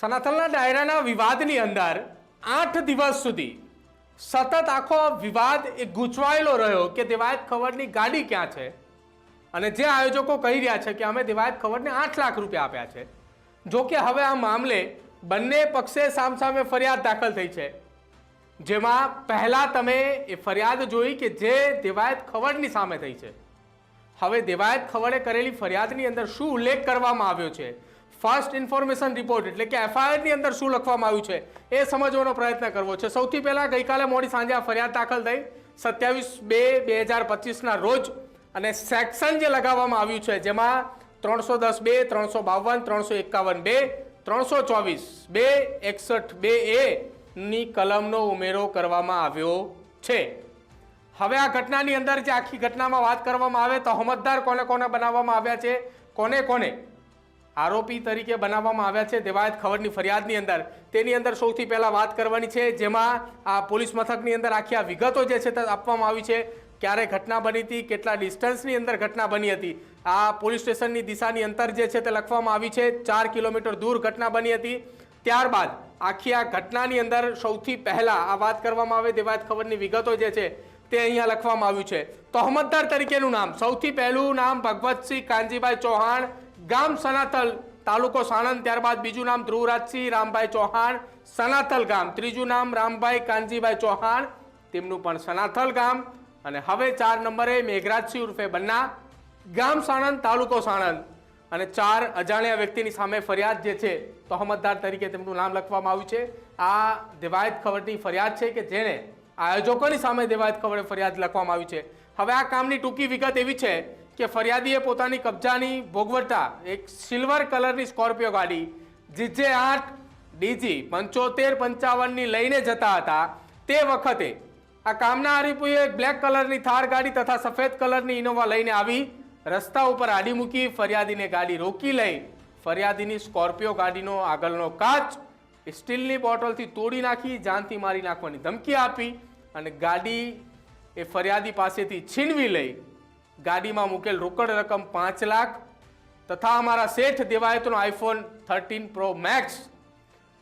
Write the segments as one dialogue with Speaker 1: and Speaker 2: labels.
Speaker 1: સનાતનના ડાયરાના વિવાદની અંદર આઠ દિવસ સુધી સતત આખો વિવાદ એ ગૂંચવાયેલો રહ્યો કે દેવાયત ખવડની ગાડી ક્યાં છે? અને જે આયોજકો કહી રહ્યા છે કે અમે દેવાયત ખવડને આઠ લાખ રૂપિયા આપ્યા છે. જો કે હવે આ મામલે બંને પક્ષે સામસામે ફરિયાદ દાખલ થઈ છે. જેમાં પહેલાં તમે એ ફરિયાદ જોઈ કે જે દેવાયત ખવડની સામે થઈ છે. હવે દેવાયત ખવડે કરેલી ફરિયાદની અંદર શું ઉલ્લેખ કરવામાં આવ્યો છે? ફર્સ્ટ ઇન્ફોર્મેશન રિપોર્ટ, એટલે કે એફઆઈઆરની અંદર શું લખવામાં આવ્યું છે, એ સમજવાનો પ્રયત્ન કરવો છે. સૌથી પહેલાં ગઈકાલે મોડી સાંજે આ ફરિયાદ દાખલ થઈ. સત્યાવીસ બે બે હજાર પચીસના રોજ અને સેક્શન જે લગાવવામાં આવ્યું છે, જેમાં ત્રણસો દસ બે, ત્રણસો બાવન, ત્રણસો એકાવન બે, ત્રણસો ચોવીસ બે, એકસઠ બે એ ની કલમનો ઉમેરો કરવામાં આવ્યો છે. હવે આ ઘટનાની અંદર જે આખી ઘટનામાં વાત કરવામાં આવે તો હમતદાર કોને કોને બનાવવામાં આવ્યા છે, કોને કોને? આરોપી તરીકે બનાવવામાં આવ્યા છે. દેવાયત ખબરની ફરિયાદની અંદર. તેની અંદર સૌથી પહેલાં વાત કરવાની છે, જેમાં આ પોલીસ મથકની અંદર આખી આ વિગતો જે છે તે આપવામાં આવી છે. ક્યારે ઘટના બની હતી, કેટલા ડિસ્ટન્સની અંદર ઘટના બની હતી. આ પોલીસ સ્ટેશનની દિશાની અંતર જે છે તે લખવામાં આવી છે. ચાર કિલોમીટર દૂર ઘટના બની હતી. ત્યારબાદ આખી આ ઘટનાની અંદર સૌથી પહેલાં આ વાત કરવામાં આવે દેવાયત ખબરની વિગતો જે છે તે અહીંયા લખવામાં આવ્યું છે. તોહમતદાર તરીકેનું નામ. સૌથી પહેલું નામ ભગવતસિંહ કાનજીભાઈ ચૌહાણ ગામ સનાથલ તાલુકો સાણંદ, ત્યારબાદ બીજું નામ ધ્રુવરાજસિંહ, રામભાઈ ચૌહાણ સનાથલ ગામ. ત્રીજું નામ રામભાઈ કાનજીભાઈ ચૌહાણ, તેમનું પણ સનાથલ ગામ. અને હવે ચાર નંબરે મેઘરાજસિંહ ઉર્ફે બન્ના ગામ સાણંદ, તાલુકો સાણંદ. અને ચાર અજાણ્યા વ્યક્તિની સામે ફરિયાદ જે છે તો અહમદદાર તરીકે તેમનું નામ લખવામાં આવ્યું છે. આ દેવાયત ખબરની ફરિયાદ છે કે જેને આયોજકોની સામે દેવાયત ખબરે ફરિયાદ લખવામાં આવી છે. હવે આ કામની ટૂંકી વિગત એવી છે કે ફરિયાદીએ પોતાની કબજાની ભોગવટા એક સિલ્વર કલરની સ્કોર્પિયો ગાડી જીજે આઠ, ડીજી પંચોતેર પંચાવનની લઈને જતા હતા. તે વખતે આ કામના આરોપીઓએ બ્લેક કલરની થાર ગાડી તથા સફેદ કલરની ઇનોવા લઈને આવી. રસ્તા ઉપર આડી મૂકી ફરિયાદીને ગાડી રોકી લઈ ફરિયાદીની સ્કોર્પિયો ગાડીનો આગળનો કાચ સ્ટીલની બોટલથી તોડી નાખી, જાનથી મારી નાખવાની ધમકી આપી અને ગાડી એ ફરિયાદી પાસેથી છીનવી લઈ ગાડીમાં મૂકેલ રોકડ રકમ પાંચ લાખ તથા અમારા શેઠ દેવાયતનો આઈફોન થર્ટીન પ્રો મેક્સ,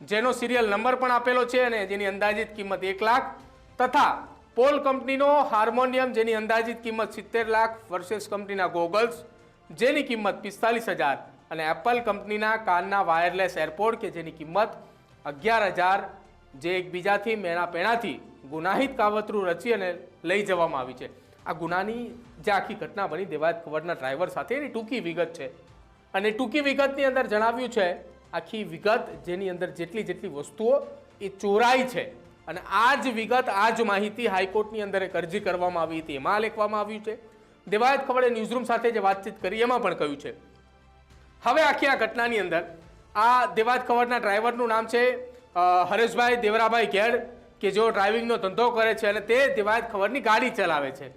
Speaker 1: જેનો સિરિયલ નંબર પણ આપેલો છે અને જેની અંદાજિત કિંમત એક લાખ તથા પોલ કંપનીનો હાર્મોનિયમ જેની અંદાજિત કિંમત સિત્તેર લાખ વર્સેસ કંપનીના ગોગલ્સ જેની કિંમત પિસ્તાલીસ હજાર અને એપલ કંપનીના કાનના વાયરલેસ એરપોર્ટ કે જેની કિંમત અગિયાર હજાર, જે એકબીજાથી મેણા પેણાથી ગુનાહિત કાવતરું રચી અને લઈ જવામાં આવી છે. આ ગુનાની જે આખી ઘટના બની દેવાયત ખબરના ડ્રાઈવર સાથે, એની ટૂંકી વિગત છે. અને ટૂંકી વિગતની અંદર જણાવ્યું છે, આખી વિગત જેની અંદર જેટલી જેટલી વસ્તુઓ એ ચોરાઈ છે. અને આ જ વિગત, આ જ માહિતી હાઈકોર્ટની અંદર એક અરજી કરવામાં આવી હતી, એમાં લેખવામાં આવ્યું છે. દેવાયત ખબરે ન્યૂઝરૂમ સાથે જે વાતચીત કરી, એમાં પણ કહ્યું છે. હવે આખી આ ઘટનાની અંદર, આ દેવાત ખબરના ડ્રાઈવરનું નામ છે હરેશભાઈ દેવરાભાઈ ગેડ કે જેઓ ડ્રાઇવિંગનો ધંધો કરે છે અને તે દેવાયત ખબરની ગાડી ચલાવે છે.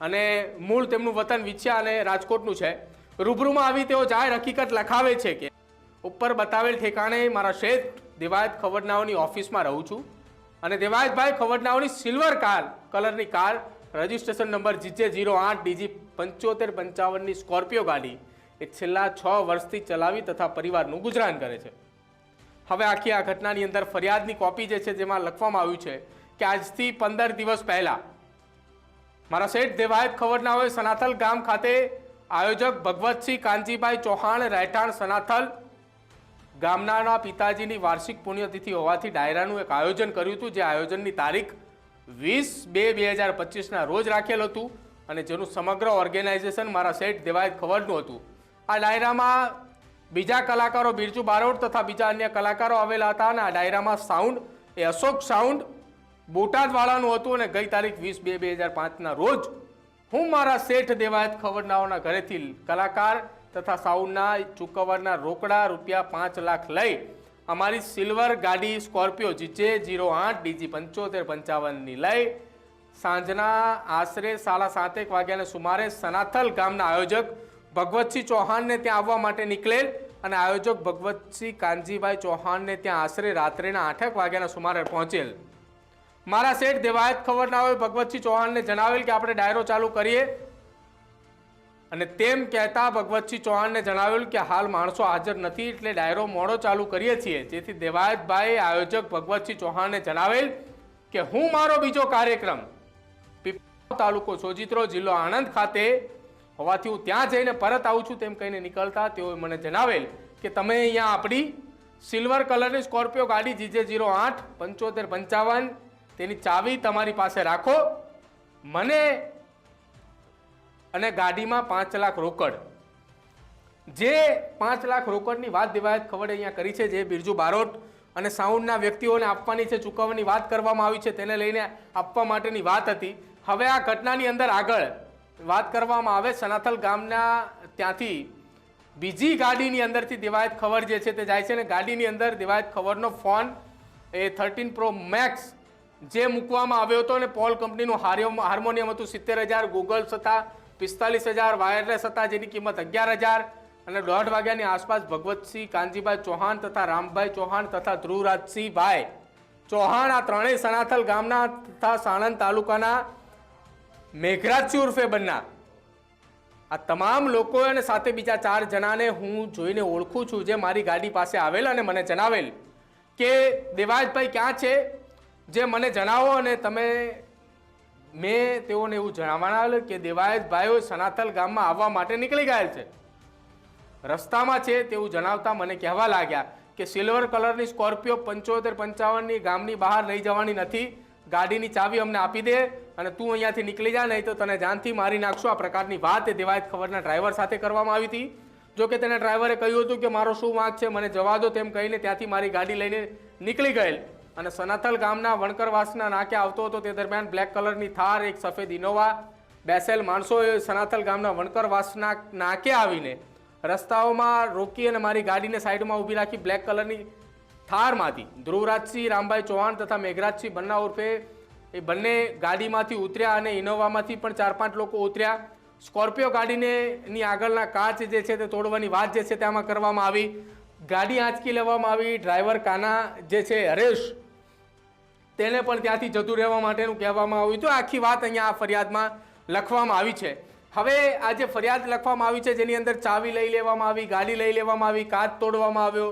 Speaker 1: અને મૂળ તેમનું વતન વિછ્યા અને રાજકોટનું છે. રૂબરૂમાં આવી તેઓ જાહેર હકીકત લખાવે છે કે, ઉપર બતાવેલ ઠેકાણે મારા શેઠ દેવાયત ખવડનાઓની ઓફિસમાં રહું છું અને દેવાયતભાઈ ખવડનાઓની સિલ્વર કાર, કલરની car, registration number GJ zero આઠ, ડીજી પંચોતેર પંચાવનની સ્કોર્પિયો ગાડી એ છેલ્લા છ વર્ષથી ચલાવી તથા પરિવારનું ગુજરાન કરે છે. હવે આખી આ ઘટનાની અંદર ફરિયાદની કોપી જે છે જેમાં લખવામાં આવ્યું છે કે આજથી પંદર દિવસ પહેલા મારા શેઠ દેવાયત હોય સનાથલ ગામ ખાતે આયોજક ભગવતસિંહ કાનજીભાઈ ચૌહાણ રહેઠાણ સનાથલ ગામનાના પિતાજીની વાર્ષિક પુણ્યતિથિ હોવાથી ડાયરાનું એક આયોજન કર્યું હતું, જે આયોજનની તારીખ વીસ બે બે હજાર પચીસના રોજ રાખેલ હતું અને જેનું સમગ્ર ઓર્ગેનાઇઝેશન મારા શેઠ દેવાયત ખબરનું હતું. આ ડાયરામાં બીજા કલાકારો બિરજુ બારોટ તથા બીજા અન્ય કલાકારો આવેલા હતા અને આ ડાયરામાં સાઉન્ડ એ અશોક સાઉન્ડ બોટાદવાળાનું હતું અને ગઈ તારીખ વીસ બે બે હજાર પાંચના રોજ હું મારા શેઠ દેવાયત ખબરનાઓના ઘરેથી કલાકાર તથા સાઉન્ડના ચૂકવવાના રોકડા રૂપિયા પાંચ લાખ લઈ અમારી સિલ્વર ગાડી સ્કોર્પિયો જીજે જીરો આઠ, ડીજી પંચોતેર, પંચાવનની લઈ સાંજના આશરે સાડા સાતેક વાગ્યાને સુમારે સનાથલ ગામના આયોજક ભગવતસિંહ ચૌહાણને ત્યાં આવવા માટે નીકળેલ અને આયોજક ભગવતસિંહ કાનજીભાઈ ચૌહાણને ત્યાં આશરે રાત્રેના આઠેક વાગ્યાના સુમારે પહોંચેલ. મારા શેઠ દેવાયત ખબર ના હોય, ભગવતસિંહ ચૌહાણને જણાવેલ કે આપણે ડાયરો ચાલુ કરીએ. અને તેમ કહેતા ભગવતસિંહ ચૌહાણને જણાવેલું કે હાલ માણસો હાજર નથી, એટલે ડાયરો મોડો ચાલુ કરીએ છીએ. જેથી દેવાયતભાઈ આયોજક ભગવતસિંહ ચૌહાણને જણાવેલ કે હું મારો બીજો કાર્યક્રમ, પીપળાવ તાલુકો સોજિત્રો જિલ્લો આણંદ ખાતે હોવાથી હું ત્યાં જઈને પરત આવું છું તેમ કહીને નીકળતા તેઓએ મને જણાવેલ કે તમે અહીંયા આપણી સિલ્વર કલરની સ્કોર્પિયો ગાડી જીજે જીરો આઠ પંચોતેર પંચાવન તેની ચાવી તમારી પાસે રાખો. મને અને ગાડીમાં પાંચ લાખ રોકડ. જે પાંચ લાખ રોકડની વાત દિવાયત ખબર અહીંયા કરી છે, જે બિરજુ બારોટ અને સાઉન્ડના વ્યક્તિઓને આપવાની છે, ચૂકવવાની વાત કરવામાં આવી છે, તેને લઈને આપવા માટેની વાત હતી. હવે આ ઘટનાની અંદર આગળ વાત કરવામાં આવે, સનાથલ ગામના ત્યાંથી બીજી ગાડીની અંદરથી દિવાયત ખબર જે છે તે જાય છે અને ગાડીની અંદર દિવાયત ખબરનો ફોન એ થર્ટીન પ્રો મેક્સ જે મૂકવામાં આવ્યો હતો અને પોલ કંપનીનું હાર્મોનિયમ હતું સિત્તેર હજાર ગૂગલ્સ હતા પિસ્તાલીસ હજાર વાયરલેસ હતા જેની કિંમત અગિયાર હજાર અને દોઢ વાગ્યાની આસપાસ ભગવતસિંહ, કાનજીભાઈ ચૌહાણ તથા રામભાઈ ચૌહાણ તથા ધ્રુવરાજસિંહભાઈ ચૌહાણ આ ત્રણેય સનાથલ ગામના તથા સાણંદ તાલુકાના મેઘરાજસિંહ ઉર્ફે બન્ના આ તમામ લોકો અને સાથે બીજા ચાર જણાને હું જોઈને ઓળખું છું જે મારી ગાડી પાસે આવેલ અને મને જણાવેલ કે દેવાજભાઈ ક્યાં છે? જે મને જણાવો અને તમે, મેં તેઓને એવું જણાવવાના કે દેવાયત ભાઈઓ સનાથલ ગામમાં આવવા માટે નીકળી ગયેલ છે. રસ્તામાં છે તેવું જણાવતા મને કહેવા લાગ્યા કે સિલ્વર કલરની સ્કોર્પિયો પંચોતેર પંચાવનની ગામની બહાર લઈ જવાની નથી. ગાડીની ચાવી અમને આપી દે અને તું અહીંયાથી નીકળી જા, નહીં તો તને જાનથી મારી નાખશું. આ પ્રકારની વાત એ દેવાયત ખબરના ડ્રાઈવર સાથે કરવામાં આવી હતી. જો કે તેને ડ્રાઈવરે કહ્યું હતું કે મારો શું વાંક છે, મને જવા દો તેમ કહીને ત્યાંથી મારી ગાડી લઈને નીકળી ગયેલ. અને સનાથલ ગામના વણકરવાસના નાકે આવતો હતો તે દરમિયાન બ્લેક કલરની થાર, એક સફેદ ઇનોવા બેસેલ માણસોએ સનાથલ ગામના વણકરવાસના નાકે આવીને રસ્તાઓમાં રોકી અને મારી ગાડીને સાઈડમાં ઊભી રાખી બ્લેક કલરની થારમાંથી ધ્રુવરાજસિંહ, રામભાઈ ચૌહાણ તથા મેઘરાજસિંહ બન્ના ઉર્ફે એ બંને ગાડીમાંથી ઉતર્યા અને ઇનોવામાંથી પણ ચાર પાંચ લોકો ઉતર્યા. સ્કોર્પિયો ગાડીને ની આગળના કાચ જે છે તે તોડવાની વાત જે છે તેમાં કરવામાં આવી. ગાડી આંચકી લેવામાં આવી. ડ્રાઈવર કાના જે છે હરેશ તેને પણ ત્યાંથી જતું રહેવા માટેનું કહેવામાં આવ્યું તો આખી વાત અહીંયા આ ફરિયાદમાં લખવામાં આવી છે. હવે આ જે ફરિયાદ લખવામાં આવી છે, જેની અંદર ચાવી લઈ લેવામાં આવી, ગાડી લઈ લેવામાં આવી કાચ તોડવામાં આવ્યો.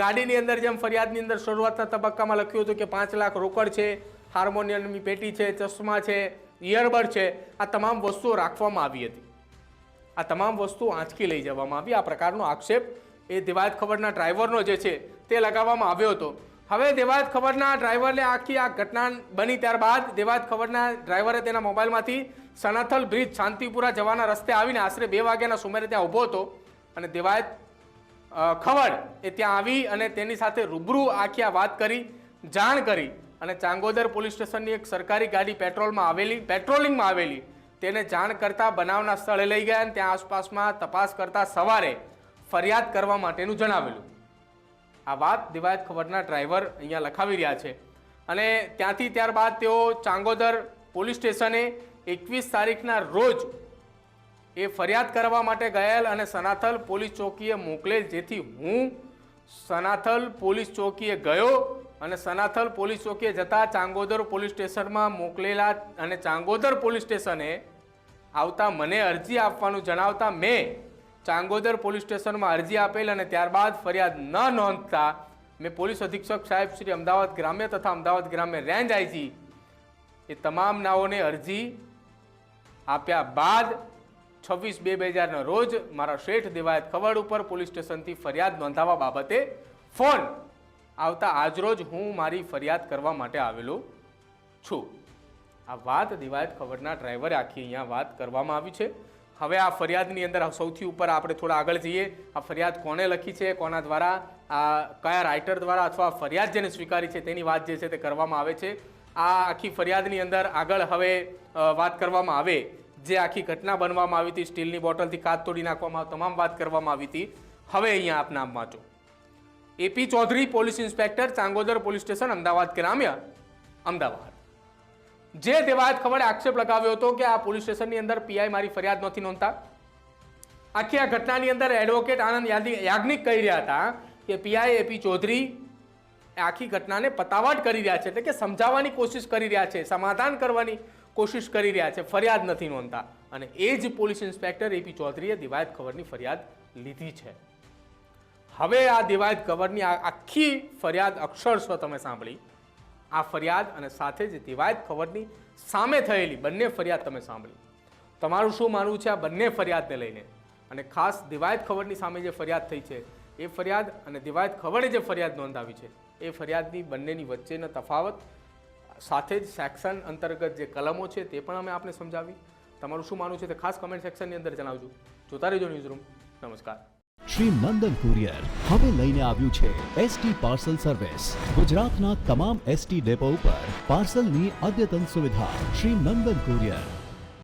Speaker 1: ગાડીની અંદર જેમ ફરિયાદની અંદર શરૂઆતના તબક્કામાં લખ્યું હતું કે પાંચ લાખ રોકડ છે, હાર્મોનિયમની પેટી છે, ચશ્મા છે ઇયરબડ છે, આ તમામ વસ્તુઓ રાખવામાં આવી હતી. આ તમામ વસ્તુ આંચકી લઈ જવામાં આવી. આ પ્રકારનો આક્ષેપ એ દેવાયત ખબરના ડ્રાઈવરનો જે છે તે લગાવવામાં આવ્યો હતો. હવે દેવાયત ખબરના ડ્રાઈવરને આખી આ ઘટના બની ત્યારબાદ દેવાયત ખબરના ડ્રાઈવરે તેના મોબાઈલમાંથી સનાથલ બ્રિજ શાંતિપુરા જવાના રસ્તે આવીને આશરે બે વાગ્યાના સુમારે ત્યાં ઊભો હતો અને દેવાયત ખબર એ ત્યાં આવી અને તેની સાથે રૂબરૂ આખી આ વાત કરી, જાણ કરી અને ચાંગોદર પોલીસ સ્ટેશનની એક સરકારી ગાડી પેટ્રોલમાં આવેલી, પેટ્રોલિંગમાં આવેલી. તેને જાણ કરતાં બનાવના સ્થળે લઈ ગયા અને ત્યાં આસપાસમાં તપાસ કરતા સવારે ફરિયાદ કરવા માટેનું જણાવેલું. આ વાત દિવાયત ખબરના ડ્રાઈવર અહીંયા લખાવી રહ્યા છે. અને ત્યાંથી ત્યારબાદ તેઓ ચાંગોદર પોલીસ સ્ટેશને એકવીસ તારીખના રોજ એ ફરિયાદ કરવા માટે ગયેલ અને સનાથલ પોલીસ ચોકીએ મોકલેલ જેથી હું સનાથલ પોલીસ ચોકીએ ગયો અને સનાથલ પોલીસ ચોકીએ જતા ચાંગોદર પોલીસ સ્ટેશનમાં મોકલેલા અને ચાંગોદર પોલીસ સ્ટેશને આવતા મને અરજી આપવાનું જણાવતા મેં ચાંગોદર પોલીસ સ્ટેશનમાં અરજી આપેલ અને ત્યારબાદ ફરિયાદ ન નોંધતા મેં પોલીસ અધિક્ષક સાહેબ શ્રી અમદાવાદ ગ્રામ્ય તથા અમદાવાદ ગ્રામ્ય રેન્જ આઈજી એ તમામ નાઓને અરજી આપ્યા બાદ છવ્વીસ બે બે હજારના રોજ મારા શેઠ દેવાયત ખવડ ઉપર પોલીસ સ્ટેશનથી ફરિયાદ નોંધાવવા બાબતે ફોન આવતા આજરોજ હું મારી ફરિયાદ કરવા માટે આવેલો છું. આ વાત દિવાયત ખબરના ડ્રાઈવરે આખી અહીંયા વાત કરવામાં આવી છે. હવે આ ફરિયાદની અંદર સૌથી ઉપર આપણે થોડા આગળ જઈએ. આ ફરિયાદ કોણે લખી છે, કોના દ્વારા, આ કયા રાઇટર દ્વારા અથવા ફરિયાદ જેને સ્વીકારી છે તેની વાત જે છે તે કરવામાં આવે છે. આ આખી ફરિયાદની અંદર આગળ હવે વાત કરવામાં આવે. જે આખી ઘટના બનવામાં આવી હતી, સ્ટીલની બોટલથી કાચ તોડી નાખવામાં તમામ વાત કરવામાં આવી હતી. હવે અહીંયા આપ નામ વાંચો. AP Chaudhary police inspector, Changodar police station, Ahmedabad ગ્રામ્ય, અમદાવાદ. જે દેવાયત ખબર આક્ષેપ લગાવ્યો હતો કે આ પોલીસ સ્ટેશનની અંદર પીઆઈ મારી ફરિયાદ નથી નોંધતા. આખી આ ઘટનાની અંદર એડવોકેટ આનંદ યાજ્ઞિક કહી રહ્યા હતા કે પીઆઈ એપી ચૌધરી આખી ઘટનાને પતાવટ કરી રહ્યા છે, એટલે કે સમજાવવાની કોશિશ કરી રહ્યા છે, સમાધાન કરવાની કોશિશ કરી રહ્યા છે, ફરિયાદ નથી નોંધતા. અને એ જ પોલીસ ઇન્સ્પેક્ટર એપી ચૌધરીએ દિવાયત ખબરની ફરિયાદ લીધી છે. હવે આ દિવાયત ખબરની આખી ફરિયાદ અક્ષરશો તમે સાંભળી. આ ફરિયાદ અને સાથે જ દિવાયત ખબરની સામે થયેલી બંને ફરિયાદ તમે સાંભળી. તમારું શું માનવું છે આ બંને ફરિયાદને લઈને? અને ખાસ દિવાયત ખબરની સામે જે ફરિયાદ થઈ છે, એ ફરિયાદ અને દિવાયત ખબરે જે ફરિયાદ નોંધાવી છે, એ ફરિયાદની બંનેની વચ્ચેનો તફાવત, સાથે જ સેક્શન અંતર્ગત જે કલમો છે તે પણ અમે આપને સમજાવી. તમારું શું માનવું છે તે ખાસ કમેન્ટ સેક્શનની અંદર જણાવજો. જોતા રહેજો ન્યૂઝ રૂમ નમસ્કાર.
Speaker 2: શ્રી નંદન કુરિયર. હવે લઈને આવ્યું છે એસટી પાર્સલ સર્વિસ ગુજરાતના તમામ એસટી ડેપો ઉપર. પાર્સલની અદ્યતન સુવિધા, શ્રી નંદન કુરિયર.